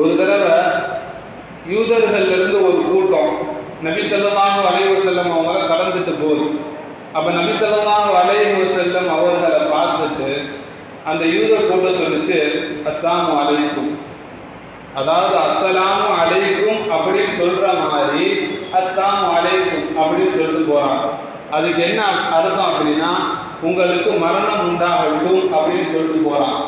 ஒரு தடவை யூதர்கள்லேருந்து ஒரு கூட்டம் நபி செல்லமாக அலைஹி செல்லம் அவங்கள கடந்துட்டு போகுது. அப்போ நபி செல்லமாக அலைஹி செல்லம் அவர்களை பார்த்துட்டு அந்த யூதர் கூட்டம் சொல்லிச்சு அஸ்ஸலாமு அலைக்கும். அதாவது அஸ்ஸலாமு அலைக்கும் அப்படின்னு சொல்ற மாதிரி அஸ்ஸலாமு அலைக்கும் அப்படின்னு சொல்லிட்டு போறாங்க. அதுக்கு என்ன அர்த்தம் அப்படின்னா உங்களுக்கு மரணம் உண்டாகட்டும் அப்படின்னு சொல்லிட்டு போகிறான்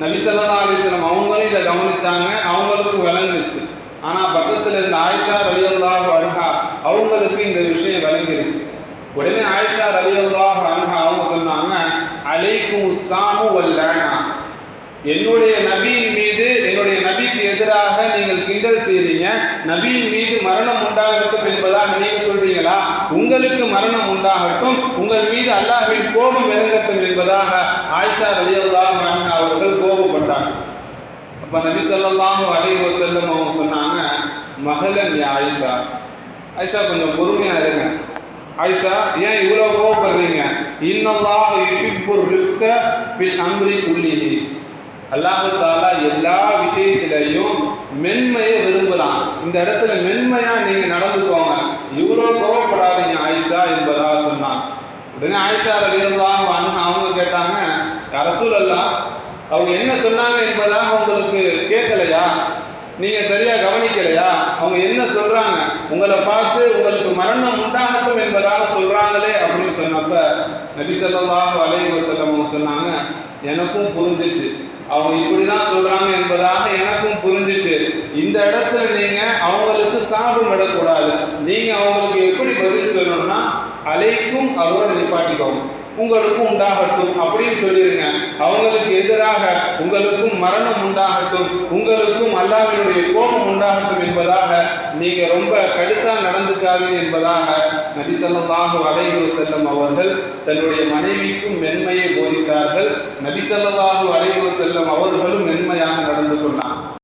நபி ஸல்லல்லாஹு அவங்களும் இதை கவனிச்சாங்க அவங்களுக்கும் விளங்குச்சு. ஆனா பக்கத்துல இருந்த ஆயிஷா ரலியல்லாஹு அன்ஹா அவங்களுக்கு இந்த விஷயம் விளங்கிருச்சு. உடனே ஆயிஷா ரலியல்லாஹு அன்ஹா அவங்க சொன்னாங்க அலைக்கும் சாமு வல்லானா என்னுடைய நபியின் மீது என்னுடைய நபிக்கு எதிராக நீங்கள் கிண்டல் செய்றீங்க நபியின் மீது மரணம் உண்டாகட்டும் என்பதாக நீங்க சொல்றீங்களா? உங்களுக்கு மரணம் உண்டாகட்டும் உங்கள் மீது அல்லாஹின் கோபம் இறங்கட்டும் என்பதாக ஆயிஷா ரவி அல்லாஹ் அவர்கள் வந்தாங்க அப்ப நபி ஸல்லல்லாஹு அலைஹி செல்லும் அவங்க சொன்னாங்க மகளன் நீ ஆயிஷா. ஆயிஷா கொஞ்சம் பொறுமையா இருங்க. ஆயிஷா ஏன் இவ்வளவு கோவப்படுறீங்க? இன்னல்லாஹ் யுஹிப்புர் ரிஃப்க ஃபில் அம்ரி குல்லிஹி. அல்லாஹு தாலா எல்லா விஷயத்திலையும் மென்மையை விரும்புறான். இந்த இடத்துல மென்மையா நீங்க நடந்துக்கோங்க. இவ்வளவு கோவப்படாதீங்க ஆயிஷா என்பதாக சொன்னான். உடனே ஆயிஷா ரலியல்லாஹு அன்ஹா அவங்க கேட்டாங்க யா ரசூலல்லாஹ் அவங்க என்ன சொன்னாங்க என்பதாக உங்களுக்கு கேட்கலையா? நீங்கள் சரியாக கவனிக்கலையா? அவங்க என்ன சொல்கிறாங்க உங்களை பார்த்து உங்களுக்கு மரணம் உண்டாகட்டும் என்பதாக சொல்கிறாங்களே அப்படின்னு சொன்னப்ப நபி ஸல்லல்லாஹு அலைஹி வஸல்லம் சொன்னாங்க எனக்கும் புரிஞ்சிச்சு. அவங்க இப்படி தான் சொல்கிறாங்க என்பதாக எனக்கும் புரிஞ்சிச்சு. இந்த இடத்துல நீங்கள் அவங்களுக்கு சாபம் விடக்கூடாது. நீங்கள் அவங்களுக்கு எப்படி பதில் சொல்லணும்னா அலைக்கும் அவரோட நிப்பாட்டிக்கோங்க. உங்களுக்கும் உண்டாகட்டும் அப்படின்னு சொல்லிடுங்க அவங்களுக்கு எதிராக உங்களுக்கும் மரணம் உண்டாகட்டும் உங்களுக்கும் அல்லாவினுடைய கோபம் உண்டாகட்டும் என்பதாக நீங்க ரொம்ப கடுசா நடந்துக்காதீங்க என்பதாக நபி ஸல்லல்லாஹு செல்லும் அவர்கள் தன்னுடைய மனைவிக்கும் மென்மையை போதித்தார்கள். நபி ஸல்லல்லாஹு செல்லும் அவர்களும் மென்மையாக நடந்து கொண்டார்